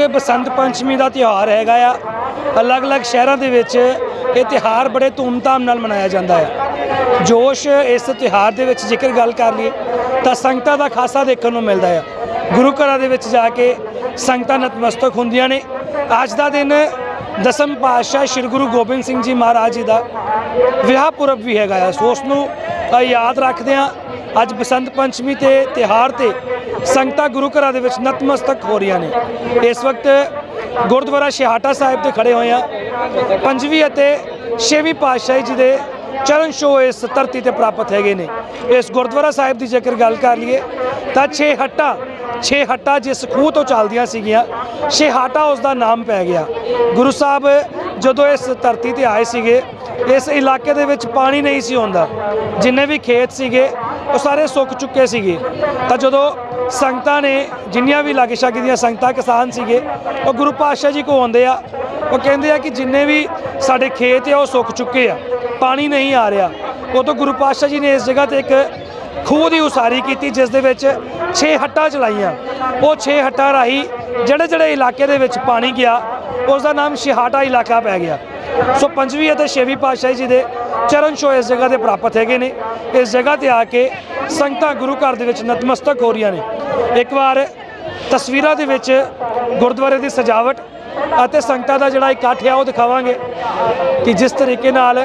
ਅੱਜ ਬਸੰਤ ਪੰਚਮੀ ਦਾ ਤਿਉਹਾਰ ਹੈਗਾ ਆ। ਅਲੱਗ-ਅਲੱਗ ਸ਼ਹਿਰਾਂ ਦੇ ਵਿੱਚ ਇਹ ਤਿਉਹਾਰ ਬੜੇ ਧੂਮਧਾਮ ਨਾਲ ਮਨਾਇਆ ਜਾਂਦਾ ਹੈ। ਜੋਸ਼ ਇਸ ਤਿਉਹਾਰ ਦੇ ਵਿੱਚ ਜੇਕਰ ਗੱਲ ਕਰ ਲਈਏ, ਤਾਂ ਸੰਗਤਾਂ ਦਾ ਖਾਸਾ ਦੇਖਣ ਨੂੰ ਮਿਲਦਾ ਆ। ਗੁਰੂ ਘਰਾਂ ਦੇ ਵਿੱਚ ਜਾ ਕੇ ਸੰਗਤਾਂ ਨਤਮਸਤਕ ਹੁੰਦੀਆਂ ਨੇ। ਅੱਜ ਦਾ ਦਿਨ ਦਸਮ ਪਾਤਸ਼ਾਹ ਸ੍ਰੀ ਗੁਰੂ ਗੋਬਿੰਦ ਸਿੰਘ ਜੀ ਮਹਾਰਾਜ ਜੀ ਦਾ ਵਿਆਹ ਪੁਰਬ ਵੀ ਹੈਗਾ ਆ। ਸੋ ਉਸ ਨੂੰ ਯਾਦ ਰੱਖਦੇ ਆ ਅੱਜ ਬਸੰਤ ਪੰਚਮੀ ਤੇ ਤਿਹਾਰ ਤੇ ਸੰਗਤਾਂ ਗੁਰੂ ਘਰਾਂ ਦੇ ਵਿੱਚ ਨਤਮਸਤਕ ਹੋ ਰਹੀਆਂ ਨੇ। ਇਸ ਵਕਤ ਗੁਰਦੁਆਰਾ ਸ਼ਿਹਾਟਾ ਸਾਹਿਬ ਤੇ ਖੜੇ ਹੋਏ ਆ। ਪੰਜਵੀਂ ਅਤੇ ਛੇਵੀਂ ਪਾਤਸ਼ਾਹੀ ਜੀ ਦੇ ਚਰਨ ਛੋਹ ਇਸ ਧਰਤੀ ਤੇ ਪ੍ਰਾਪਤ ਹੈਗੇ ਨੇ। ਇਸ ਗੁਰਦੁਆਰਾ ਸਾਹਿਬ ਦੀ ਜੇਕਰ ਗੱਲ ਕਰ ਲਈਏ, ਤਾਂ ਛੇ ਹੱਟਾ ਛੇ ਹੱਟਾ ਜਿਸ ਖੂਹ ਤੋਂ ਚੱਲਦੀਆਂ ਸੀਗੀਆਂ, ਛੇਹਾਟਾ ਉਸ ਦਾ ਨਾਮ ਪੈ ਗਿਆ। ਗੁਰੂ ਸਾਹਿਬ ਜਦੋਂ ਇਸ ਧਰਤੀ ਤੇ ਆਏ ਸੀਗੇ, ਇਸ ਇਲਾਕੇ ਦੇ ਵਿੱਚ ਪਾਣੀ ਨਹੀਂ ਸੀ ਹੁੰਦਾ ਜਿੰਨੇ ਵੀ ਖੇਤ ਸੀਗੇ, ਉਹ ਸਾਰੇ ਸੁੱਕ ਚੁੱਕੇ ਸੀਗੇ। ਤਾਂ ਜਦੋਂ ਸੰਗਤਾਂ ਨੇ ਜਿੰਨੀਆਂ ਵੀ ਲਾਗੇ ਛਾਗੇ ਦੀਆਂ ਸੰਗਤਾਂ ਕਿਸਾਨ ਸੀਗੇ, ਉਹ ਗੁਰੂ ਪਾਤਸ਼ਾਹ ਜੀ ਕੋ ਆਉਂਦੇ ਆ। ਉਹ ਕਹਿੰਦੇ ਆ ਕਿ ਜਿੰਨੇ ਵੀ ਸਾਡੇ ਖੇਤ ਆ, ਉਹ ਸੁੱਕ ਚੁੱਕੇ ਆ, ਪਾਣੀ ਨਹੀਂ ਆ ਰਿਹਾ। ਉਦੋਂ ਗੁਰੂ ਪਾਤਸ਼ਾਹ ਜੀ ਨੇ ਇਸ ਜਗ੍ਹਾ ਤੇ ਇੱਕ ਖੂਹ ਦੀ ਉਸਾਰੀ ਕੀਤੀ, ਜਿਸ ਦੇ ਵਿੱਚ 6 ਹੱਟਾਂ ਚਲਾਈਆਂ। ਉਹ 6 ਹੱਟਾਂ ਰਾਹੀਂ ਜਿਹੜੇ ਜਿਹੜੇ ਇਲਾਕੇ ਦੇ ਵਿੱਚ ਪਾਣੀ ਗਿਆ, ਉਸ ਦਾ ਨਾਮ ਸ਼ਿਹਾਟਾ ਇਲਾਕਾ ਪੈ ਗਿਆ। ਸੋ ਪੰਜਵੀਂ ਅਤੇ ਛੇਵੀਂ ਪਾਤਸ਼ਾਹੀ ਜੀ ਦੇ ਚਰਨ ਛੋਹ ਇਸ ਜਗ੍ਹਾ ਤੇ ਪ੍ਰਾਪਤ ਹੈਗੇ ਨੇ। ਇਸ ਜਗ੍ਹਾ ਤੇ ਆ ਕੇ ਸੰਗਤਾਂ ਗੁਰੂ ਘਰ ਦੇ ਵਿੱਚ ਨਤਮਸਤਕ ਹੋ ਰਹੀਆਂ ਨੇ। ਇੱਕ ਵਾਰ ਤਸਵੀਰਾਂ ਦੇ ਵਿੱਚ ਗੁਰਦੁਆਰੇ ਦੀ ਸਜਾਵਟ ਅਤੇ ਸੰਗਤਾਂ ਦਾ ਜਿਹੜਾ ਇਕੱਠ ਆ, ਉਹ ਦਿਖਾਵਾਂਗੇ ਕਿ ਜਿਸ ਤਰੀਕੇ ਨਾਲ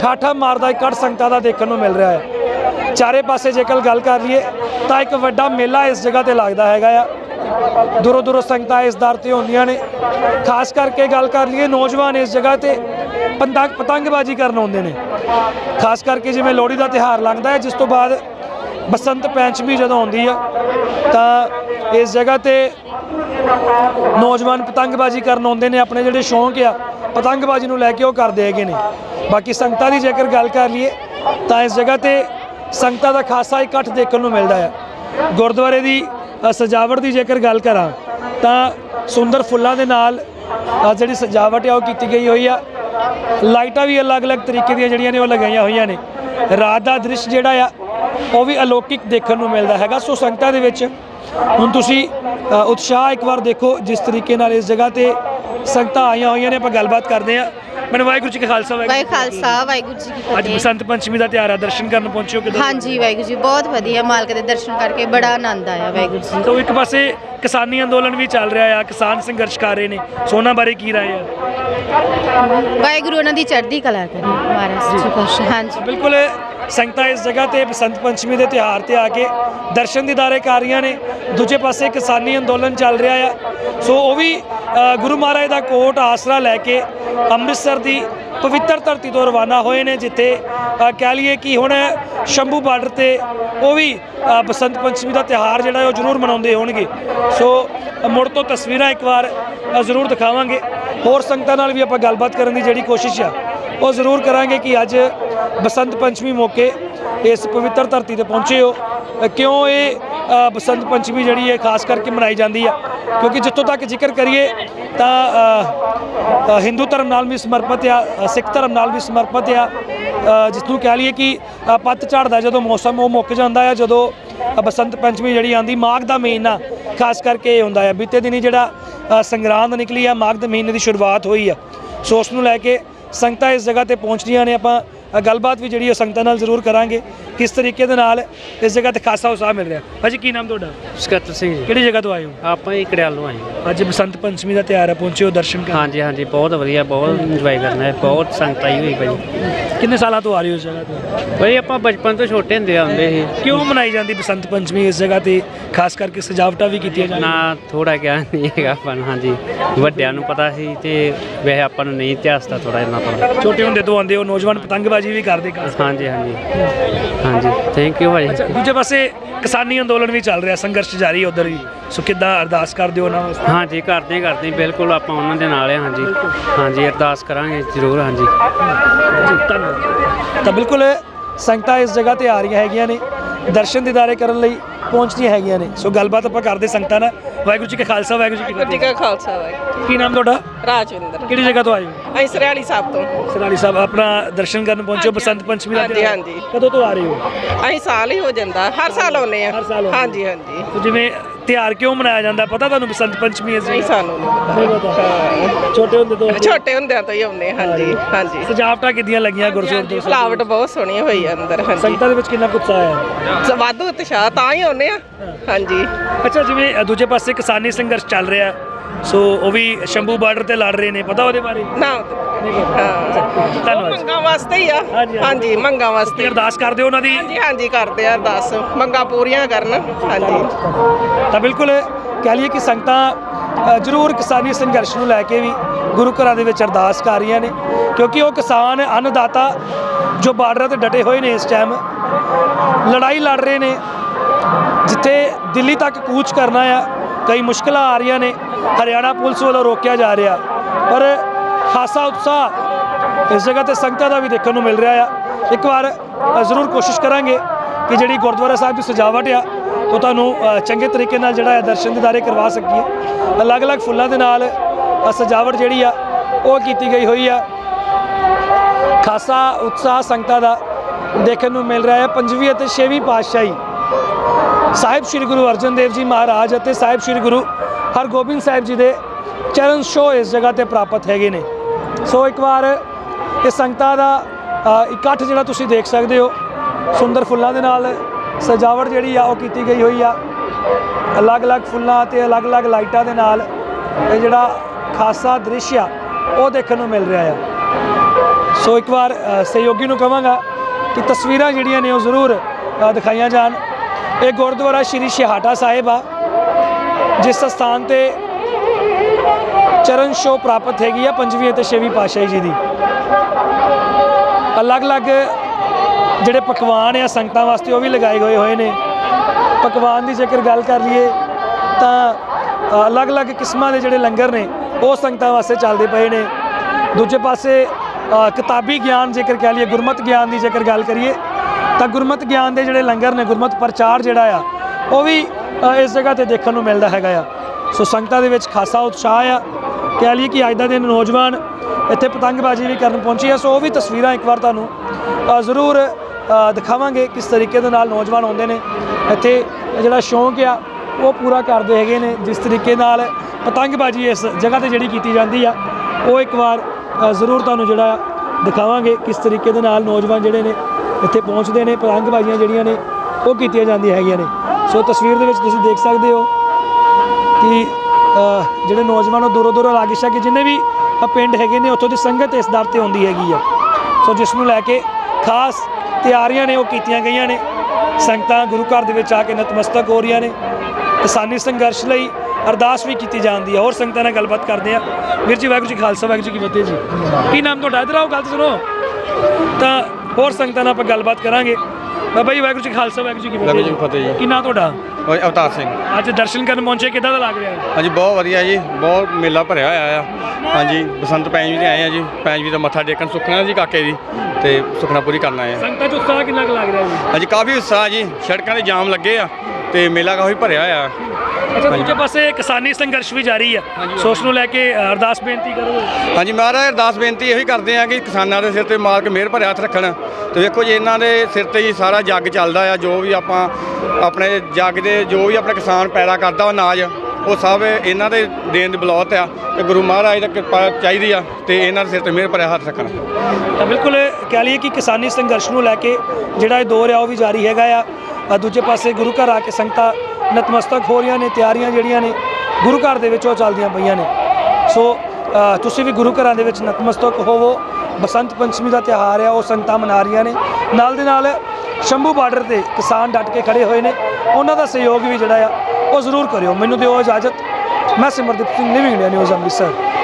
ਠਾਠਾ ਮਾਰਦਾ ਇਕੱਠ ਸੰਗਤਾਂ ਦਾ ਦੇਖਣ ਨੂੰ ਮਿਲ ਰਿਹਾ ਹੈ। ਚਾਰੇ ਪਾਸੇ ਜੇਕਰ ਗੱਲ ਕਰ ਲਈਏ, ਤਾਂ ਇੱਕ ਵੱਡਾ ਮੇਲਾ ਇਸ ਜਗ੍ਹਾ ਤੇ ਲੱਗਦਾ ਹੈਗਾ ਆ। ਦੂਰੋਂ ਦੂਰੋਂ ਸੰਗਤਾਂ ਇਸ ਦਰ ਤੇ ਹੁੰਦੀਆਂ ਨੇ। ਖਾਸ ਕਰਕੇ ਗੱਲ ਕਰ ਲਈਏ, ਨੌਜਵਾਨ ਇਸ ਜਗ੍ਹਾ ਤੇ ਪੰਤੰਗ ਪਤੰਗਬਾਜ਼ੀ ਕਰਨ ਆਉਂਦੇ ਨੇ। ਖਾਸ ਕਰਕੇ ਜਿਵੇਂ ਲੋਹੜੀ ਦਾ ਤਿਹਾਰ ਲੰਘਦਾ ਹੈ, ਜਿਸ ਤੋਂ ਬਾਅਦ ਬਸੰਤ ਪੰਚਮੀ ਜਦੋਂ ਆਉਂਦੀ ਆ, ਤਾਂ ਇਸ ਜਗ੍ਹਾ ਤੇ ਨੌਜਵਾਨ ਪਤੰਗਬਾਜ਼ੀ ਕਰਨ ਆਉਂਦੇ ਨੇ, ਆਪਣੇ ਜਿਹੜੇ ਸ਼ੌਂਕ ਆ, ਪਤੰਗਬਾਜ਼ੀ ਨੂੰ ਲੈ ਕੇ ਉਹ ਕਰਦੇ ਹੈਗੇ ਨੇ। ਬਾਕੀ ਸੰਗਤਾਂ ਦੀ ਜੇਕਰ ਗੱਲ ਕਰ ਲਈਏ, ਤਾਂ ਇਸ ਜਗ੍ਹਾ ਤੇ ਸੰਗਤਾਂ ਦਾ ਖਾਸਾ ਇਕੱਠ ਦੇਖਣ ਨੂੰ ਮਿਲਦਾ ਹੈ ਗੁਰਦੁਆਰੇ ਦੀ ਸਜਾਵਟ ਦੀ ਜੇਕਰ ਗੱਲ ਕਰਾਂ, ਤਾਂ ਸੁੰਦਰ ਫੁੱਲਾਂ ਦੇ ਨਾਲ ਜਿਹੜੀ ਸਜਾਵਟ ਆ, ਉਹ ਕੀਤੀ ਗਈ ਹੋਈ ਆ। ਲਾਈਟਾਂ ਵੀ ਅਲੱਗ-ਅਲੱਗ ਤਰੀਕੇ ਦੀਆਂ ਜਿਹੜੀਆਂ ਨੇ, ਉਹ ਲਗਾਈਆਂ ਹੋਈਆਂ ਨੇ। ਰਾਤ ਦਾ ਦ੍ਰਿਸ਼ ਜਿਹੜਾ ਆ ਉਹ ਵੀ ਅਲੌਕਿਕ ਦੇਖਣ ਨੂੰ ਮਿਲਦਾ ਹੈਗਾ। ਸੋ ਸੰਗਤਾਂ ਦੇ ਵਿੱਚ ਹੁਣ ਤੁਸੀਂ ਉਤਸ਼ਾਹ ਇੱਕ ਵਾਰ ਦੇਖੋ ਜਿਸ ਤਰੀਕੇ ਨਾਲ ਇਸ ਜਗ੍ਹਾ ਤੇ ਸੰਗਤਾਂ ਆਈਆਂ ਹੋਈਆਂ ਨੇ। ਆਪਾਂ ਗੱਲਬਾਤ ਕਰਦੇ ਆ ਮੈਨੂੰ ਵਾਹਿਗੁਰੂ ਜੀ ਕਾ ਖਾਲਸਾ ਵਾਹਿ ਵਾਹਿਗੁਰੂ ਖਾਲਸਾ ਵਾਹਿਗੁਰੂ ਜੀ ਕੀ ਅੱਜ ਬਸੰਤ ਪੰਚਮੀ ਦਾ ਤਿਉਹਾਰ ਆ। ਦਰਸ਼ਨ ਕਰਨ ਪਹੁੰਚੇ ਹੋ ਕਿਦਾਂ? ਹਾਂਜੀ ਵਾਹਿਗੁਰੂ ਜੀ ਬਹੁਤ ਵਧੀਆ। ਮਾਲਕ ਦੇ ਦਰਸ਼ਨ ਕਰਕੇ ਬੜਾ ਆਨੰਦ ਆਇਆ ਵਾਹਿਗੁਰੂ ਜੀ। ਤੋਂ ਇੱਕ ਪਾਸੇ ਕਿਸਾਨੀ ਅੰਦੋਲਨ ਵੀ ਚੱਲ ਰਿਹਾ ਆ ਕਿਸਾਨ ਸੰਘਰਸ਼ ਕਰ ਰਹੇ ਨੇ। ਸੋ ਉਹਨਾਂ ਬਾਰੇ ਕੀ ਰਾਏ ਆ? ਵਾਹਿਗੁਰੂ ਉਹਨਾਂ ਦੀ ਚੜ੍ਹਦੀ ਕਲਾ ਕਰੇ। ਮਹਾਰਾਜ ਜੀ ਹਾਂਜੀ। ਬਿਲਕੁਲ ਸੰਗਤਾਂ ਇਸ ਜਗ੍ਹਾ ਤੇ ਬਸੰਤ ਪੰਚਮੀ ਦੇ ਤਿਉਹਾਰ ਤੇ ਆ ਕੇ ਦਰਸ਼ਨ ਦੀਦਾਰੇ ਕਰ ਰਹੀਆਂ ਨੇ। ਦੂਜੇ ਪਾਸੇ ਕਿਸਾਨੀ ਅੰਦੋਲਨ ਚੱਲ ਰਿਹਾ ਆ। ਸੋ ਉਹ ਵੀ ਗੁਰੂ ਮਹਾਰਾਜ ਦਾ ਕੋਟ ਆਸਰਾ ਲੈ ਕੇ ਅੰਮ੍ਰਿਤਸਰ ਦੀ ਪਵਿੱਤਰ ਧਰਤੀ ਤੋਂ ਰਵਾਨਾ ਹੋਏ ਨੇ, ਜਿੱਥੇ ਕਹਿ ਲਈਏ ਕਿ ਹੁਣ ਸ਼ੰਭੂ ਬਾਰਡਰ ਤੇ ਉਹ ਵੀ ਬਸੰਤ ਪੰਚਮੀ ਦਾ ਤਿਉਹਾਰ ਜਿਹੜਾ ਉਹ ਜ਼ਰੂਰ ਮਨਾਉਂਦੇ ਹੋਣਗੇ। ਸੋ ਮੁੜ ਤੋਂ ਤਸਵੀਰਾਂ ਇੱਕ ਵਾਰ ਜ਼ਰੂਰ ਦਿਖਾਵਾਂਗੇ। ਹੋਰ ਸੰਗਤਾਂ ਨਾਲ ਵੀ ਆਪਾਂ ਗੱਲਬਾਤ ਕਰਨ ਦੀ ਜਿਹੜੀ ਕੋਸ਼ਿਸ਼ ਆ, ਉਹ ਜ਼ਰੂਰ ਕਰਾਂਗੇ ਕਿ ਅੱਜ ਬਸੰਤ ਪੰਚਮੀ ਮੌਕੇ ਇਸ ਪਵਿੱਤਰ ਧਰਤੀ ਤੇ ਪਹੁੰਚੇ ਹੋ। ਕਿਉਂ ਇਹ ਬਸੰਤ ਪੰਚਮੀ ਜਿਹੜੀ ਹੈ ਖਾਸ ਕਰਕੇ ਮਨਾਈ ਜਾਂਦੀ ਆ? ਕਿਉਂਕਿ ਜਿੱਥੋਂ ਤੱਕ ਜ਼ਿਕਰ ਕਰੀਏ ਤਾਂ ਹਿੰਦੂ ਧਰਮ ਨਾਲ ਵੀ ਸਮਰਪਿਤ ਆ ਸਿੱਖ ਧਰਮ ਨਾਲ ਵੀ ਸਮਰਪਿਤ ਆ। ਜਿਸ ਨੂੰ ਕਹਿ ਲਈਏ ਕਿ ਅ, ਪੱਤ ਝੜਦਾ ਜਦੋਂ ਮੌਸਮ ਉਹ ਮੁੱਕ ਜਾਂਦਾ ਆ ਜਦੋਂ ਬਸੰਤ ਪੰਚਮੀ ਜਿਹੜੀ ਆਂਦੀ ਮਾਘ ਦਾ ਮਹੀਨਾ ਖਾਸ ਕਰਕੇ ਇਹ ਹੁੰਦਾ ਆ। ਬੀਤੇ ਦਿਨੀ ਜਿਹੜਾ ਸੰਗਰਾਂਦ ਨਿਕਲੀ ਆ ਮਾਘ ਦੇ ਮਹੀਨੇ ਦੀ ਸ਼ੁਰੂਆਤ ਹੋਈ ਆ। ਸੋ ਉਸ ਨੂੰ ਲੈ ਕੇ ਸੰਗਤਾਂ ਇਸ ਜਗ੍ਹਾ ਤੇ ਪਹੁੰਚਦੀਆਂ ਨੇ। ਆਪਾਂ ਗੱਲਬਾਤ ਵੀ ਜਿਹੜੀ ਉਹ ਸੰਗਤਾਂ ਨਾਲ ਜ਼ਰੂਰ ਕਰਾਂਗੇ। ਕਿਸ ਤਰੀਕੇ ਦੇ ਨਾਲ ਇਸ ਜਗ੍ਹਾ ਤੇ ਖਾਸਾ ਉਤਸ਼ਾਹ ਮਿਲ ਰਿਹਾ? ਭਾਜੀ ਕੀ ਨਾਮ ਤੁਹਾਡਾ? ਸਕੱਤਰ ਸਿੰਘ ਜੀ। ਕਿਹੜੀ ਜਗ੍ਹਾ ਤੋਂ ਆਏ ਹੋ? ਆਪਾਂ ਹੀ ਕੜਿਆਲ ਆਏ ਅੱਜ ਬਸੰਤ ਪੰਚਮੀ ਦਾ ਤਿਉਹਾਰ ਹੈ ਪਹੁੰਚੇ ਹੋ ਦਰਸ਼ਨ ਕਰਨ? ਹਾਂਜੀ ਹਾਂਜੀ ਬਹੁਤ ਵਧੀਆ ਬਹੁਤ ਇੰਜੋਏ ਕਰਨਾ ਹੈ ਬਹੁਤ ਸੰਗਤ ਆਈ ਹੋਈ ਭਾਈ ਕਿੰਨੇ ਸਾਲਾਂ ਤੋਂ ਆ ਰਹੇ ਹੋ ਇਸ ਜਗ੍ਹਾ ਤੇ? ਭਾਈ ਆਪਾਂ ਬਚਪਨ ਤੋਂ ਛੋਟੇ ਹੁੰਦੇ ਆਉਂਦੇ ਸੀ। ਕਿਉਂ ਮਨਾਈ ਜਾਂਦੀ ਬਸੰਤ ਪੰਚਮੀ ਇਸ ਜਗ੍ਹਾ ਤੇ? ਖਾਸ ਕਰਕੇ ਸਜਾਵਟਾਂ ਵੀ ਕੀਤੀਆਂ ਜਾਂਦੀਆਂ। ਨਾ ਥੋੜਾ ਗਿਆਨ ਨਹੀਂ ਹੈਗਾ ਆਪਾਂ ਨੂੰ ਹਾਂਜੀ। ਵੱਡਿਆਂ ਨੂੰ ਪਤਾ ਸੀ ਤੇ ਵੈਸੇ ਆਪਾਂ ਨੂੰ ਨਹੀਂ ਇਤਿਹਾਸ ਦਾ ਥੋੜਾ ਇੰਨਾ ਪਤਾ। ਛੋਟੇ ਹੁੰਦੇ ਤੋਂ ਆਉਂਦੇ ਹੋ ਨੌਜਵਾਨ ਪਤੰਗਬਾਜ਼ੀ ਵੀ ਕਰਦੇ ਖਾਸ ਹਾਂਜੀ ਹਾਂਜੀ। ਹਾਂਜੀ ਥੈਂਕ ਯੂ ਭਾਈ। ਅੱਛਾ ਦੂਜੇ ਪਾਸੇ ਕਿਸਾਨੀ ਅੰਦੋਲਨ ਵੀ ਚੱਲ ਰਿਹਾ ਸੰਘਰਸ਼ ਜਾਰੀ ਹੈ ਉਧਰ ਵੀ। ਸੋ ਕਿੱਦਾਂ ਅਰਦਾਸ ਕਰਦੇ ਹੋ ਉਹਨਾਂ ਵਾਸਤੇ? ਹਾਂਜੀ ਕਰਦੇ ਕਰਦੇ ਬਿਲਕੁਲ ਆਪਾਂ ਉਹਨਾਂ ਦੇ ਨਾਲ ਆ ਹਾਂਜੀ। ਹਾਂਜੀ ਅਰਦਾਸ ਕਰਾਂਗੇ ਜ਼ਰੂਰ ਹਾਂਜੀ। ਜੀ ਧੰਨਵਾਦ। ਤਾਂ ਬਿਲਕੁਲ ਸੰਗਤਾਂ ਇਸ ਜਗ੍ਹਾ ਤੇ ਆ ਰਹੀਆਂ ਹੈਗੀਆਂ ਨੇ। ਦਰਸ਼ਨ ਦੀਦਾਰੇ ਕਰਨ ਲਈ ਪਹੁੰਚਦੀਆਂ ਹੈਗੀਆਂ ਨੇ। ਸੋ ਗੱਲਬਾਤ ਆਪਾਂ ਕਰਦੇ ਸੰਗਤਾਂ ਨਾਲ। ਵਾਹਿਗੁਰੂ ਜੀ ਕਾ ਖਾਲਸਾ ਵਾਹਿਗੁਰੂ ਜੀ ਕੀ ਫਤਿਹ। ਖਾਲਸਾ ਵਾਹਿਗੁਰੂ ਕੀ ਨਾਮ ਤੁਹਾਡਾ? ਰਾਜਵਿੰਦਰ। ਕਿਹੜੀ ਜਗ੍ਹਾ ਤੋਂ ਆਏ ਹੋ? ਅਸੀਂ ਸਰਿਆਲੀ ਸਾਹਿਬ ਤੋਂ। ਸਰਾਲੀ ਸਾਹਿਬ ਆਪਣਾ ਦਰਸ਼ਨ ਕਰਨ ਪਹੁੰਚੇ ਹੋ ਬਸੰਤ ਪੰਚਮੀ ਦਾ ਹਾਂਜੀ, ਤਿਉਹਾਰ। ਹਾਂਜੀ। ਕਦੋਂ ਤੋਂ ਆ ਰਹੇ ਹੋ? ਅਸੀਂ ਸਾਲ ਹੀ ਹੋ ਜਾਂਦਾ ਹਰ ਸਾਲ ਆਉਂਦੇ ਆ ਹਰ ਸਾਲ ਆਉਂਦੇ ਹਾਂਜੀ ਹਾਂਜੀ। ਜਿਵੇਂ ਤਿਉਹਾਰ ਕਿਉਂ ਮਨਾਇਆ ਜਾਂਦਾ? ਪਤਾ ਤੁਹਾਨੂੰ ਬਸੰਤ ਪੰਚਮੀ ਇਸ ਨਹੀਂ ਸਾਨੂੰ ਨਹੀਂ ਪਤਾ। ਛੋਟੇ ਹੁੰਦੇ ਤੋਂ ਹਾਂ। ਛੋਟੇ ਹੁੰਦਿਆਂ ਤੋਂ ਹੀ ਆਉਂਦੇ ਹਾਂ, ਹਾਂਜੀ ਹਾਂਜੀ। ਸਜਾਵਟਾਂ ਕਿੱਦੀਆਂ ਲੱਗੀਆਂ ਗੁਰਸੋਰ ਤੋਂ ਫਲਾਵਟ ਬਹੁਤ ਸੋਹਣੀ ਹੋਈ ਅੰਦਰ ਹਾਂਜੀ। ਸੰਗਤਾਂ ਦੇ ਵਿੱਚ ਕਿੰਨਾ ਉਤਸ਼ਾਹ ਹੈ? ਵਾਧੂ ਉਤਸ਼ਾਹ ਤਾਂ ਹੀ ਆਉਂਦੇ ਆ ਹਾਂਜੀ। ਅੱਛਾ ਜਿਵੇਂ ਦੂਜੇ ਪਾਸੇ ਕਿਸਾਨੀ ਸੰਘਰਸ਼ ਚੱਲ ਰਿਹਾ। ਸੋ ਉਹ ਵੀ ਸ਼ੰਭੂ ਬਾਰਡਰ ਤੇ ਲੜ ਰਹੇ ਨੇ ਪਤਾ ਉਹਦੇ ਬਾਰੇ? ਨਾ। ਹਾਂ ਧੰਨਵਾਦ। ਮੰਗਾਂ ਵਾਸਤੇ ਹੀ ਆ। ਹਾਂਜੀ, ਹਾਂਜੀ। ਹਾਂਜੀ ਮੰਗਾਂ ਕੀ ਵਾਸਤੇ ਅਰਦਾਸ ਕਰਦੇ ਹੋ ਉਹਨਾਂ ਦੀ? ਹਾਂਜੀ ਹਾਂਜੀ ਕਰਦੇ ਆ ਅਰਦਾਸ। ਮੰਗਾਂ ਪੂਰੀਆਂ ਕਰਨ। ਹਾਂਜੀ। ਤਾਂ ਬਿਲਕੁਲ ਕਹਿ ਲਈਏ ਕਿ ਸੰਗਤਾਂ ਅ, ਜ਼ਰੂਰ ਕਿਸਾਨੀ ਸੰਘਰਸ਼ ਨੂੰ ਲੈ ਕੇ ਵੀ ਗੁਰੂ ਘਰਾਂ ਦੇ ਵਿੱਚ ਅਰਦਾਸ ਕਰ ਰਹੀਆਂ ਨੇ ਕਿਉਂਕਿ ਉਹ ਕਿਸਾਨ ਅੰਨਦਾਤਾ ਜੋ ਬਾਰਡਰਾਂ ਤੇ ਡਟੇ ਹੋਏ ਨੇ ਇਸ ਟਾਈਮ ਲੜਾਈ ਲੜ ਰਹੇ ਨੇ ਜਿੱਥੇ ਦਿੱਲੀ ਤੱਕ ਕੂਚ ਕਰਨਾ ਆ ਕਈ ਮੁਸ਼ਕਲਾਂ ਆ ਰਹੀਆਂ ਨੇ। ਹਰਿਆਣਾ ਪੁਲਿਸ ਵੱਲੋਂ ਰੋਕਿਆ ਜਾ ਰਿਹਾ। ਪਰ ਖਾਸਾ ਉਤਸ਼ਾਹ ਇਸ ਜਗ੍ਹਾ ਤੇ ਸੰਗਤਾਂ ਦਾ ਵੀ ਦੇਖਣ ਨੂੰ ਮਿਲ ਰਿਹਾ ਆ। ਇੱਕ ਵਾਰ ਜ਼ਰੂਰ ਕੋਸ਼ਿਸ਼ ਕਰਾਂਗੇ ਕਿ ਜਿਹੜੀ ਗੁਰਦੁਆਰਾ ਸਾਹਿਬ ਦੀ ਸਜਾਵਟ ਆ, ਉਹ ਤੁਹਾਨੂੰ ਚੰਗੇ ਤਰੀਕੇ ਨਾਲ ਜਿਹੜਾ ਹੈ ਦਰਸ਼ਨ ਦਿਦਾਰੇ ਕਰਵਾ ਸਕੀਏ। ਅਲੱਗ-ਅਲੱਗ ਫੁੱਲਾਂ ਦੇ ਨਾਲ ਸਜਾਵਟ ਜਿਹੜੀ ਆ, ਉਹ ਕੀਤੀ ਗਈ ਹੋਈ ਆ। ਖਾਸਾ ਉਤਸ਼ਾਹ ਸੰਗਤਾਂ ਦਾ ਦੇਖਣ ਨੂੰ ਮਿਲ ਰਿਹਾ ਹੈ ਪੰਜਵੀਂ ਅਤੇ ਛੇਵੀਂ ਪਾਤਸ਼ਾਹੀ ਸਾਹਿਬ ਸ੍ਰੀ ਗੁਰੂ ਅਰਜਨ ਦੇਵ ਜੀ ਮਹਾਰਾਜ ਅਤੇ ਸਾਹਿਬ ਸ੍ਰੀ ਗੁਰੂ ਹਰਗੋਬਿੰਦ ਸਾਹਿਬ ਜੀ ਦੇ ਚਰਨ ਛੋਹ ਇਸ ਜਗ੍ਹਾ ਤੇ ਪ੍ਰਾਪਤ ਹੈਗੇ ਨੇ। ਸੋ ਇੱਕ ਵਾਰ ਇਹ ਸੰਗਤਾਂ ਦਾ ਇਕੱਠ ਜਿਹੜਾ ਤੁਸੀਂ ਦੇਖ ਸਕਦੇ ਹੋ, ਸੁੰਦਰ ਫੁੱਲਾਂ ਦੇ ਨਾਲ ਸਜਾਵਟ ਜਿਹੜੀ ਆ ਉਹ ਕੀਤੀ ਗਈ ਹੋਈ ਆ। ਅਲੱਗ-ਅਲੱਗ ਫੁੱਲਾਂ ਤੇ ਅਲੱਗ-ਅਲੱਗ ਲਾਈਟਾਂ ਦੇ ਨਾਲ ਇਹ ਜਿਹੜਾ ਖਾਸਾ ਦ੍ਰਿਸ਼ ਆ, ਉਹ ਦੇਖਣ ਨੂੰ ਮਿਲ ਰਿਹਾ ਆ। ਸੋ ਇੱਕ ਵਾਰ ਸਹਿਯੋਗੀ ਨੂੰ ਕਹਾਂਗਾ ਕਿ ਤਸਵੀਰਾਂ ਜਿਹੜੀਆਂ ਨੇ ਉਹ ਜ਼ਰੂਰ ਦਿਖਾਈਆਂ ਜਾਣ। ਇਹ ਗੁਰਦੁਆਰਾ ਸ਼੍ਰੀ ਸ਼ਹਾਟਾ ਸਾਹਿਬ ਆ, ਜਿਸ ਸਥਾਨ ਤੇ ਚਰਨ ਛੋਹ ਪ੍ਰਾਪਤ ਹੈਗੀ ਆ ਪੰਜਵੀਂ ਅਤੇ ਛੇਵੀਂ ਪਾਤਸ਼ਾਹੀ ਜੀ ਦੀ। ਅਲੱਗ-ਅਲੱਗ ਜਿਹੜੇ ਪਕਵਾਨ ਆ ਸੰਗਤਾਂ ਵਾਸਤੇ ਉਹ ਵੀ ਲਗਾਏ ਹੋਏ ਹੋਏ ਨੇ। ਪਕਵਾਨ ਦੀ ਜੇਕਰ ਗੱਲ ਕਰ ਲਈਏ ਤਾਂ ਅਲੱਗ-ਅਲੱਗ ਕਿਸਮਾਂ ਦੇ ਜਿਹੜੇ ਲੰਗਰ ਨੇ, ਉਹ ਸੰਗਤਾਂ ਵਾਸਤੇ ਚੱਲਦੇ ਪਏ ਨੇ। ਦੂਜੇ ਪਾਸੇ ਕਿਤਾਬੀ ਗਿਆਨ ਜੇਕਰ ਕਹਿ ਲਈਏ, ਗੁਰਮਤ ਗਿਆਨ ਦੀ ਜੇਕਰ ਗੱਲ ਕਰੀਏ ਤਾਂ ਗੁਰਮਤ ਗਿਆਨ ਦੇ ਜਿਹੜੇ ਲੰਗਰ ਨੇ, ਗੁਰਮਤ ਪ੍ਰਚਾਰ ਜਿਹੜਾ ਆ, ਉਹ ਵੀ ਇਸ ਜਗ੍ਹਾ ਤੇ ਦੇਖਣ ਨੂੰ ਮਿਲਦਾ ਹੈਗਾ ਆ। ਸੋ ਸੰਗਤਾਂ ਦੇ ਵਿੱਚ ਖਾਸਾ ਉਤਸ਼ਾਹ ਆ। ਕਹਿ ਲਈਏ ਕਿ ਅੱਜ ਦਾ ਦਿਨ ਨੌਜਵਾਨ ਇੱਥੇ ਪਤੰਗਬਾਜ਼ੀ ਵੀ ਕਰਨ ਪਹੁੰਚੀ ਆ, ਸੋ ਉਹ ਵੀ ਤਸਵੀਰਾਂ ਇੱਕ ਵਾਰ ਤੁਹਾਨੂੰ ਜ਼ਰੂਰ ਦਿਖਾਵਾਂਗੇ ਕਿਸ ਤਰੀਕੇ ਦੇ ਨਾਲ ਨੌਜਵਾਨ ਆਉਂਦੇ ਨੇ। ਇੱਥੇ ਜਿਹੜਾ ਸ਼ੌਂਕ ਆ, ਉਹ ਪੂਰਾ ਕਰਦੇ ਹੈਗੇ ਨੇ। ਜਿਸ ਤਰੀਕੇ ਨਾਲ ਪਤੰਗਬਾਜ਼ੀ ਇਸ ਜਗ੍ਹਾ ਤੇ ਜਿਹੜੀ ਕੀਤੀ ਜਾਂਦੀ ਆ, ਉਹ ਇੱਕ ਵਾਰ ਜ਼ਰੂਰ ਤੁਹਾਨੂੰ ਜਿਹੜਾ ਆ ਦਿਖਾਵਾਂਗੇ ਕਿਸ ਤਰੀਕੇ ਦੇ ਨਾਲ ਨੌਜਵਾਨ ਜਿਹੜੇ ਨੇ ਇੱਥੇ ਪਹੁੰਚਦੇ ਨੇ ਪਤੰਗਬਾਜ਼ੀਆਂ ਜਿਹੜੀਆਂ ਨੇ, ਉਹ ਕੀਤੀਆਂ ਜਾਂਦੀਆਂ ਹੈਗੀਆਂ ਨੇ। ਸੋ ਤਸਵੀਰ ਦੇ ਵਿੱਚ ਤੁਸੀਂ ਦੇਖ ਸਕਦੇ ਹੋ ਕਿ ਜਿਹੜੇ ਨੌਜਵਾਨ ਉਹ ਦੂਰੋਂ ਦੂਰੋਂ ਲਾਗਿਸ਼ਾ ਕਿ ਜਿੰਨੇ ਵੀ ਪਿੰਡ ਹੈਗੇ ਨੇ, ਉੱਥੋਂ ਦੀ ਸੰਗਤ ਇਸ ਦਰ ਤੇ ਆਉਂਦੀ ਹੈਗੀ ਆ। ਸੋ ਜਿਸ ਨੂੰ ਲੈ ਕੇ ਖਾਸ ਤਿਆਰੀਆਂ ਨੇ ਉਹ ਕੀਤੀਆਂ ਗਈਆਂ ਨੇ। ਸੰਗਤਾਂ ਗੁਰੂ ਘਰ ਦੇ ਵਿੱਚ ਆ ਕੇ ਨਤਮਸਤਕ ਹੋ ਰਹੀਆਂ ਨੇ। ਕਿਸਾਨੀ ਸੰਘਰਸ਼ ਲਈ ਅਰਦਾਸ ਵੀ ਕੀਤੀ ਜਾਂਦੀ ਹੈ ਹੋਰ ਸੰਗਤਾਂ ਨਾਲ ਗੱਲਬਾਤ ਕਰਦੇ ਆ। ਵੀਰ ਜੀ, ਵਾਹਿਗੁਰੂ ਜੀ ਖਾਲਸਾ, ਵਾਹਿਗੁਰੂ ਜੀ ਕੀ ਫਤਿਹ ਜੀ। ਕੀ ਨਾਮ ਤੁਹਾਡਾ? ਇਧਰ ਆਓ, ਗੱਲ ਸੁਣੋ। ਤਾਂ ਹੋਰ ਸੰਗਤਾਂ ਨਾਲ ਆਪਾਂ ਗੱਲਬਾਤ ਕਰਾਂਗੇ। ਬਾਬਾ ਜੀ ਵਾਹਿਗੁਰੂ ਜੀ ਕਾ ਖਾਲਸਾ ਵਾਹਿਗੁਰੂ ਜੀ ਕੀ ਫਤਿਹ। ਵਾਹਿਗੁਰੂ ਜੀ ਕੀ ਫਤਿਹ ਜੀ। ਕੀ ਤੁਹਾਡਾ? ਓਏ ਅਵਤਾਰ ਸਿੰਘ। ਅੱਜ ਦਰਸ਼ਨ ਕਰਨ ਪਹੁੰਚੇ ਕਿੱਦਾਂ ਦਾ ਲੱਗ ਰਿਹਾ? ਹੈ ਹਾਂਜੀ ਬਹੁਤ ਵਧੀਆ ਜੀ। ਬਹੁਤ ਮੇਲਾ ਭਰਿਆ ਹੋਇਆ ਆ। ਹਾਂਜੀ ਬਸੰਤ ਪੰਚਮੀ ਤੇ ਆਏ ਆ ਜੀ। ਪੰਚਮੀ ਦਾ ਮੱਥਾ ਟੇਕਣ ਸੁਖਨਾ ਜੀ ਕਾਕੇ ਦੀ ਤੇ ਸੁਖਨਾ ਪੂਰੀ ਕਰਨ ਆਏ ਆ। ਸੰਗਤਾਂ ਚ ਉਤਸ਼ਾਹ ਕਿੰਨਾ ਕੁ ਲੱਗ ਰਿਹਾ ਜੀ? ਹਾਂਜੀ ਕਾਫੀ ਉਤਸ਼ਾਹ ਜੀ। ਸੜਕਾਂ 'ਤੇ ਜਾਮ ਲੱਗੇ ਆ ਤੇ ਮੇਲਾ ਕਾਫੀ ਭਰਿਆ ਹੋਇਆ। ਅੱਛਾ ਦੂਜੇ ਪਾਸੇ ਕਿਸਾਨੀ ਸੰਘਰਸ਼ ਵੀ ਜਾਰੀ ਹੈ। ਸੋ ਉਸ ਨੂੰ ਲੈ ਕੇ ਅਰਦਾਸ ਬੇਨਤੀ ਕਰੋ। ਹਾਂਜੀ ਮਹਾਰਾਜ ਅਰਦਾਸ ਬੇਨਤੀ ਇਹੀ ਕਰਦੇ ਆ ਕਿ ਕਿਸਾਨਾਂ ਦੇ ਸਿਰ ਤੇ ਮਾਲਕ ਮਿਹਰ ਭਰਿਆ ਹੱਥ ਰੱਖਣ। ਤੇ ਵੇਖੋ ਜੀ ਇਹਨਾਂ ਦੇ ਸਿਰ ਤੇ ਹੀ ਸਾਰਾ ਜੱਗ ਚੱਲਦਾ ਆ। ਜੋ ਵੀ ਆਪਾਂ ਆਪਣੇ ਜੱਗ ਦੇ ਜੋ ਵੀ ਆਪਣਾ ਕਿਸਾਨ ਪੈਦਾ ਕਰਦਾ ਉਹ ਅਨਾਜ ਉਹ ਸਭ ਇਹਨਾਂ ਦੇ ਦੇਣ ਦੀ ਬਲੌਤ ਆ। ਤੇ ਗੁਰੂ ਮਹਾਰਾਜ ਦਾ ਕਿਰਪਾ ਚਾਹੀਦੀ ਆ ਤੇ ਇਹਨਾਂ ਦੇ ਸਿਰ ਤੇ ਮਿਹਰ ਭਰਿਆ ਹੱਥ ਰੱਖਣ। ਤਾਂ ਬਿਲਕੁਲ ਕਹਿ ਲਈਏ ਕਿ ਕਿਸਾਨੀ ਸੰਘਰਸ਼ ਨੂੰ ਲੈ ਕੇ ਜਿਹੜਾ ਇਹ ਦੌਰ ਆ ਉਹ ਵੀ ਜਾਰੀ ਹੈਗਾ ਆ। ਦੂਜੇ ਪਾਸੇ ਗੁਰੂ ਘਰ ਆ ਕੇ ਸੰਗਤਾਂ ਨਤਮਸਤਕ ਹੋ ਰਹੀਆਂ ਨੇ, ਤਿਆਰੀਆਂ ਜਿਹੜੀਆਂ ਨੇ, ਗੁਰੂ ਘਰ ਦੇ ਵਿੱਚ ਉਹ ਚੱਲਦੀਆਂ ਪਈਆਂ ਨੇ। ਸੋ ਤੁਸੀਂ ਵੀ ਗੁਰੂ ਘਰਾਂ ਦੇ ਵਿੱਚ ਨਤਮਸਤਕ ਹੋਵੋ। ਬਸੰਤ ਪੰਚਮੀ ਦਾ ਤਿਉਹਾਰ ਆ, ਉਹ ਸੰਗਤਾਂ ਮਨਾ ਰਹੀਆਂ ਨੇ। ਨਾਲ ਦੇ ਨਾਲ ਸ਼ੰਭੂ ਬਾਰਡਰ ਤੇ ਕਿਸਾਨ ਡਟ ਕੇ ਖੜੇ ਹੋਏ ਨੇ। ਉਹਨਾਂ ਦਾ ਸਹਿਯੋਗ ਵੀ ਜਿਹੜਾ ਆ, ਉਹ ਜ਼ਰੂਰ ਕਰਿਓ। ਮੈਨੂੰ ਦਿਓ ਇਜਾਜ਼ਤ। ਮੈਂ Simardeep Singh Living India News Amritsar.